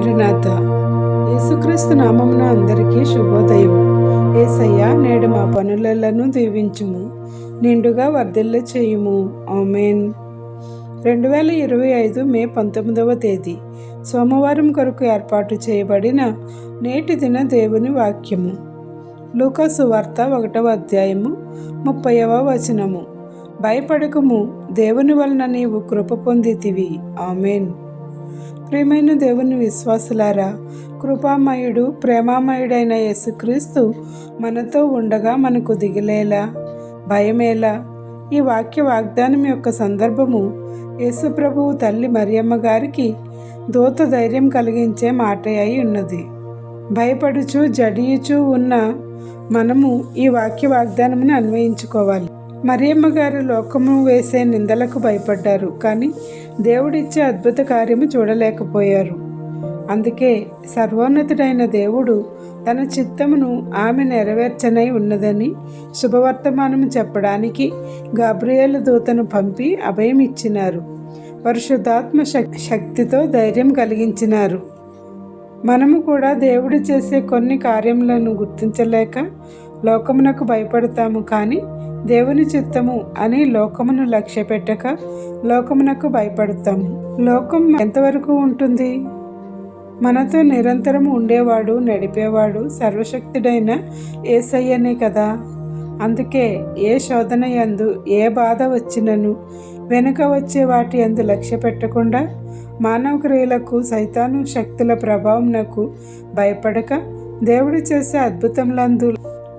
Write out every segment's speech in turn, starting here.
మరణాత యేసుక్రీస్తు నామమున అందరికీ శుభోదయం. ఏసయ్య నేడు మా పనులను దీవించుము నిండుగా వర్ధిల్ల చేయుము. ఆమెన్. రెండు వేల ఇరవై ఐదు మే పంతొమ్మిదవ తేదీ సోమవారం కొరకు ఏర్పాటు చేయబడిన నేటి దిన దేవుని వాక్యము. లూకాసు వార్త ఒకటవ అధ్యాయము ముప్పైవ వచనము. భయపడకము దేవుని వలన నీవు కృప పొందితివి. ఆమెన్. ప్రియమైన దేవుని విశ్వాసులారా కృపామయుడు ప్రేమామయుడైన యేసుక్రీస్తు మనతో ఉండగా మనకు దిగిలేలా భయమేలా? ఈ వాక్య వాగ్దానం యొక్క సందర్భము యేసుప్రభువు తల్లి మరియమ్మ గారికి దూత ధైర్యం కలిగించే మాట అయి ఉన్నది. భయపడుచు జడియుచు ఉన్న మనము ఈ వాక్య వాగ్దానమును అన్వయించుకోవాలి. మరియమ్మ గారు లోకము వేసే నిందలకు భయపడ్డారు కానీ దేవుడిచ్చే అద్భుత కార్యము చూడలేకపోయారు. అందుకే సర్వోన్నతుడైన దేవుడు తన చిత్తమును ఆమె నెరవేర్చనై ఉన్నదని శుభవర్తమానము చెప్పడానికి గాబ్రియేలు దూతను పంపి అభయం ఇచ్చినారు పరిశుద్ధాత్మ శక్తితో ధైర్యం కలిగించినారు. మనము కూడా దేవుడు చేసే కొన్ని కార్యములను గుర్తించలేక లోకమునకు భయపడతాము కానీ దేవుని చిత్తము అని లోకమును లక్ష్య పెట్టక లోకమునకు భయపడతాము. లోకం ఎంతవరకు ఉంటుంది? మనతో నిరంతరం ఉండేవాడు నడిపేవాడు సర్వశక్తుడైన ఏసయ్యనే కదా. అందుకే ఏ శోధన ఎందు ఏ బాధ వచ్చినను వెనుక వచ్చే వాటి అందు లక్ష్య పెట్టకుండా మానవ క్రియలకు సైతాను శక్తుల ప్రభావంనకు భయపడక దేవుడు చేసే అద్భుతములందు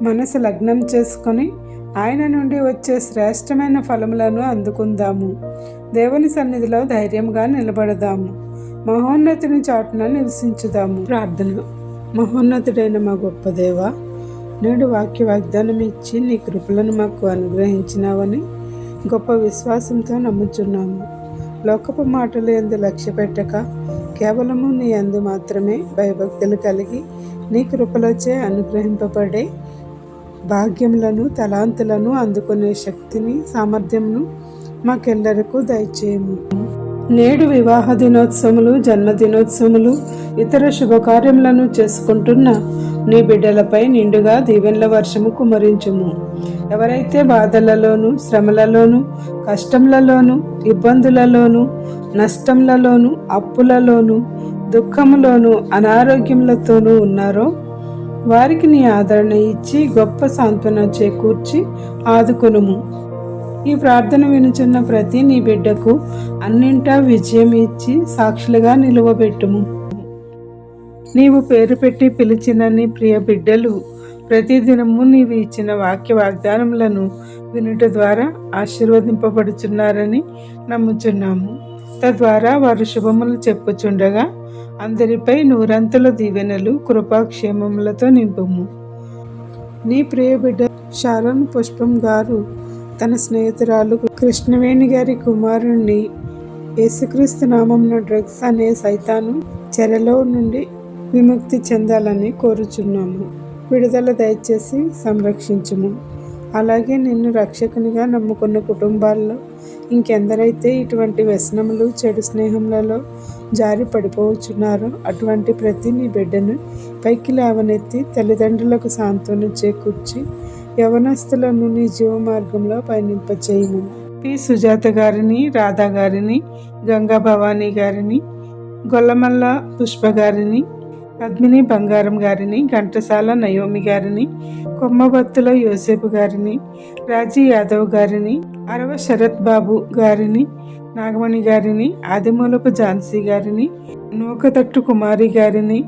మనసు లగ్నం చేసుకొని ఆయన నుండి వచ్చే శ్రేష్టమైన ఫలములను అందుకుందాము. దేవుని సన్నిధిలో ధైర్యంగా నిలబడదాము. మహోన్నతిని చాటున నివసించుదాము. ప్రార్థన మహోన్నతుడైన మా గొప్ప దేవ నేడు వాక్య వాగ్దానం ఇచ్చి నీ కృపలను మాకు అనుగ్రహించినావని గొప్ప విశ్వాసంతో నమ్ముచున్నాము. లోకపు మాటలు ఎందు లక్ష్య పెట్టక కేవలము నీ అందు మాత్రమే భయభక్తులు కలిగి నీ కృపలచే అనుగ్రహింపబడే భాగ్యములను తలాంతులను అందుకునే శక్తిని సామర్థ్యంను మాకెల్లరకు దయచేయము. నేడు వివాహ దినోత్సవములు జన్మదినోత్సవములు ఇతర శుభకార్యములను చేసుకుంటున్న నీ బిడ్డలపై నిండుగా దీవెనల వర్షము కుమరించుము. ఎవరైతే బాధలలోను శ్రమలలోను కష్టములలోను ఇబ్బందులలోను నష్టములలోను అప్పులలోను దుఃఖములోను అనారోగ్యములతోనూ ఉన్నారో వారికి నీ ఆదరణ ఇచ్చి గొప్ప సాంత్వన చేకూర్చి ఆదుకొనుము. ఈ ప్రార్థన వినుచున్న ప్రతి నీ బిడ్డకు అన్నింటా విజయం ఇచ్చి సాక్షులుగా నిలువబెట్టుము. నీవు పేరు పెట్టి పిలిచిన నీ ప్రియ బిడ్డలు ప్రతిదినము నీవు ఇచ్చిన వాక్య వాగ్దానములను వినుట ద్వారా ఆశీర్వదింపబడుచున్నారని నమ్ముచున్నాము. తద్వారా వారు శుభములు చెప్పుచుండగా అందరిపై నూరంతుల దీవెనలు కృపాక్షేమములతో నింపుము. నీ ప్రియ బిడ్డ పుష్పం గారు తన స్నేహితురాలు కృష్ణవేణి గారి కుమారుణ్ణి యేసుక్రీస్తు నామంన డ్రగ్స్ అనే సైతాను చెరలో నుండి విముక్తి చెందాలని కోరుచున్నాము. విడుదల దయచేసి సంరక్షించుము. అలాగే నిన్ను రక్షకునిగా నమ్ముకున్న కుటుంబాల్లో ఇంకెందరైతే ఇటువంటి వ్యసనములు చెడు స్నేహములలో జారి పడిపోవచ్చున్నారో అటువంటి ప్రతి నీ బిడ్డను పైకి లేవనెత్తి తల్లిదండ్రులకు సాంత్వన చేకూర్చి యవనస్తులను నీ జీవ మార్గంలో పయనింపచేయము. పి. సుజాత గారిని రాధా గారిని గంగా భవానీ గారిని గొల్లమల్ల పుష్ప గారిని పద్మిని బంగారం గారిని ఘంటసాల నయోమి గారిని కొమ్మబత్తుల యోసేపు గారిని రాజీ యాదవ్ గారిని అరవ శరత్ బాబు గారిని నాగమణి గారిని ఆదిమూలపు ఝాన్సీ గారిని నూకతట్టు కుమారి గారిని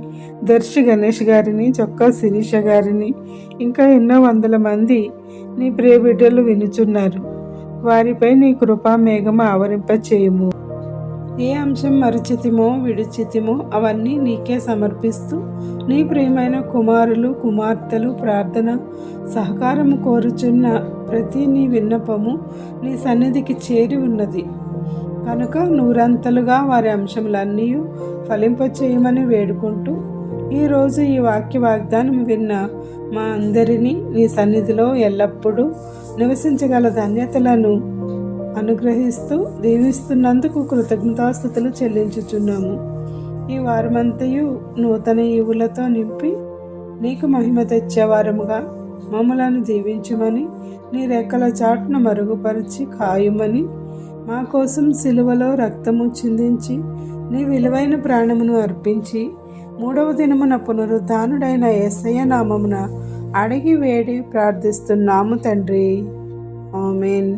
దర్శి గణేష్ గారిని చొక్కా శిరీష గారిని ఇంకా ఎన్నో వందల మంది నీ ప్రియ బిడ్డలు వినుచున్నారు. వారిపై నీ కృపా మేఘమ ఆవరింప చేయము ఏ అంశం మరుచితిమో విడిచితిమో అవన్నీ నీకే సమర్పిస్తూ నీ ప్రియమైన కుమారులు కుమార్తెలు ప్రార్థన సహకారము కోరుచున్న ప్రతి నీ విన్నపము నీ సన్నిధికి చేరి ఉన్నది. కనుక నూరంతలుగా వారి అంశములన్నీ ఫలింపచేయమని వేడుకుంటూ ఈరోజు ఈ వాక్య వాగ్దానం విన్న మా అందరినీ నీ సన్నిధిలో ఎల్లప్పుడూ నివసించగల ధన్యతలను అనుగ్రహిస్తూ దీవిస్తున్నందుకు కృతజ్ఞతాస్థుతులు చెల్లించుచున్నాము. ఈ వారమంతయు నూతన ఈవులతో నింపి నీకు మహిమ తెచ్చేవారముగా మమ్మలను దీవించమని నీ రెక్కల చాటును మరుగుపరిచి కాయుమని మా కోసం సిలువలో రక్తము చిందించి నీ విలువైన ప్రాణమును అర్పించి మూడవ దినమున పునరుద్ధానుడైన ఏసయ్య నామమున అడిగి వేడి ప్రార్థిస్తున్నాము తండ్రి. ఆమెన్.